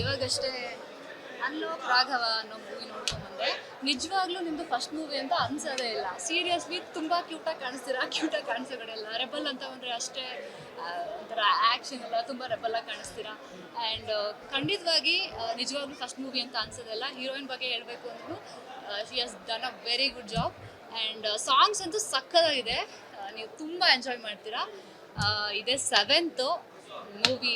ಇವಾಗಷ್ಟೇ ಅಲ್ಲೋ ರಾಘವ ಅನ್ನೋ ಮೂವಿ ನೋಡ್ಕೊಂಡು ಬಂದೆ ನಿಜವಾಗ್ಲೂ ನಿಮ್ದು ಫಸ್ಟ್ ಮೂವಿ ಅಂತ ಅನ್ಸೋದೇ ಇಲ್ಲ. ಸೀರಿಯಸ್ಲಿ ತುಂಬಾ ಕ್ಯೂಟಾಗಿ ಕಾಣಿಸ್ತೀರಾ? ಕ್ಯೂಟಾಗಿ ಕಾಣಿಸೋ ಕಡೆ ಎಲ್ಲ ರೆಬಲ್ ಅಂತ ಬಂದ್ರೆ ಅಷ್ಟೇ ಒಂಥರ ಆ್ಯಕ್ಷನ್ ಎಲ್ಲ ತುಂಬ ಆಗಿ ಕಾಣಿಸ್ತೀರಾ? ಆ್ಯಂಡ್ ಖಂಡಿತವಾಗಿ ನಿಜವಾಗ್ಲೂ ಫಸ್ಟ್ ಮೂವಿ ಅಂತ ಅನ್ಸೋದಿಲ್ಲ ಹೀರೋಯಿನ್ ಬಗ್ಗೆ ಹೇಳಬೇಕು ಅಂದ್ರೂ she has done a very good job and songs ಅಂತೂ ಸಕ್ಕದಾಗಿದೆ. ನೀವು ತುಂಬ ಎಂಜಾಯ್ ಮಾಡ್ತೀರಾ. ಇದೇ ಸೆವೆಂತು ಮೂವಿ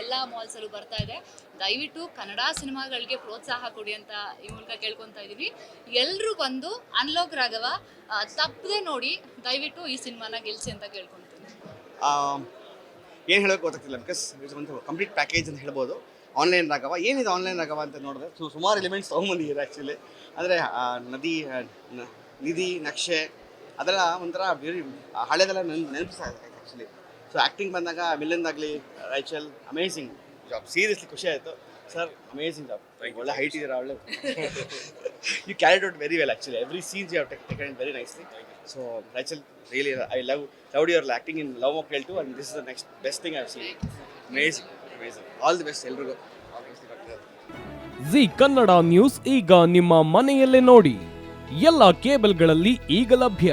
ಎಲ್ಲ ಮಾಲ್ಸಲ್ಲೂ ಬರ್ತಾ ಇದೆ. ದಯವಿಟ್ಟು ಕನ್ನಡ ಸಿನಿಮಾಗಳಿಗೆ ಪ್ರೋತ್ಸಾಹ ಕೊಡಿ ಅಂತ ಈ ಮೂಲಕ ಕೇಳ್ಕೊತಾ ಇದ್ದೀವಿ ಎಲ್ಲರೂ ಬಂದು ಅನ್ಲೋಕ್ ರಾಘವ ತಪ್ಪದೆ ನೋಡಿ ದಯವಿಟ್ಟು ಈ ಸಿನಿಮಾನ ಗೆಲ್ಸಿ ಅಂತ ಕೇಳ್ಕೊತೀನಿ ಏನು ಹೇಳೋಕೆ ಗೊತ್ತಾಗ್ತಿಲ್ಲ ಬಿಕಾಸ್ ಇಟ್ಸ್ ಒಂದು ಕಂಪ್ಲೀಟ್ ಪ್ಯಾಕೇಜ್ ಅಂತ ಹೇಳ್ಬೋದು. ಆನ್ಲೈನ್ ರಾಘವ, ಏನಿದೆ ಆನ್ಲೈನ್ ರಾಘವ ಅಂತ ನೋಡಿದ್ರೆ, ಸೊ, ಸುಮಾರು ಎಲಿಮೆಂಟ್ಸ್ ತೊಗೊಂಬಂದಿದ್ದಾರೆ ಆ್ಯಕ್ಚುಲಿ ಅಂದರೆ ನದಿ ನಿಧಿ, ನಕ್ಷೆ, ಅದೆಲ್ಲ ಒಂಥರ ಹಳೆದೆಲ್ಲ ನೆನ್, ನೆನಪಿಸ್ತಾ ಇದೆ ಆ್ಯಕ್ಚುಲಿ ಸೊ ಆ್ಯಕ್ಟಿಂಗ್ ಬಂದಾಗ ಮಿಲ್ಲನ್ದಾಗಲಿ ರೈಚಲ್ ಅಮೇಝಿಂಗ್ ಜಾಬ್ ಸೀರಿಯಸ್ಲಿ ಖುಷಿ ಆಯಿತು. ಸರ್ ಅಮೇಝಿಂಗ್ ಜಾಬ್ ಒಳ್ಳೆ ಹೈಟ್ ಇದ್ದೀರಾ ಒಳ್ಳೆ you carried out very well actually every scenes you take take very nicely so Rachel really I love love your acting in love mock two and this is the next best thing I seen amazing amazing all the best ಎಲ್ರಿಗೂ. G Kannada news ಈಗ ನಿಮ್ಮ ಮನೆಯಲ್ಲೇ ನೋಡಿ. ಎಲ್ಲ ಕೇಬಲ್ಗಳಲ್ಲಿ ಈಗ ಲಭ್ಯ.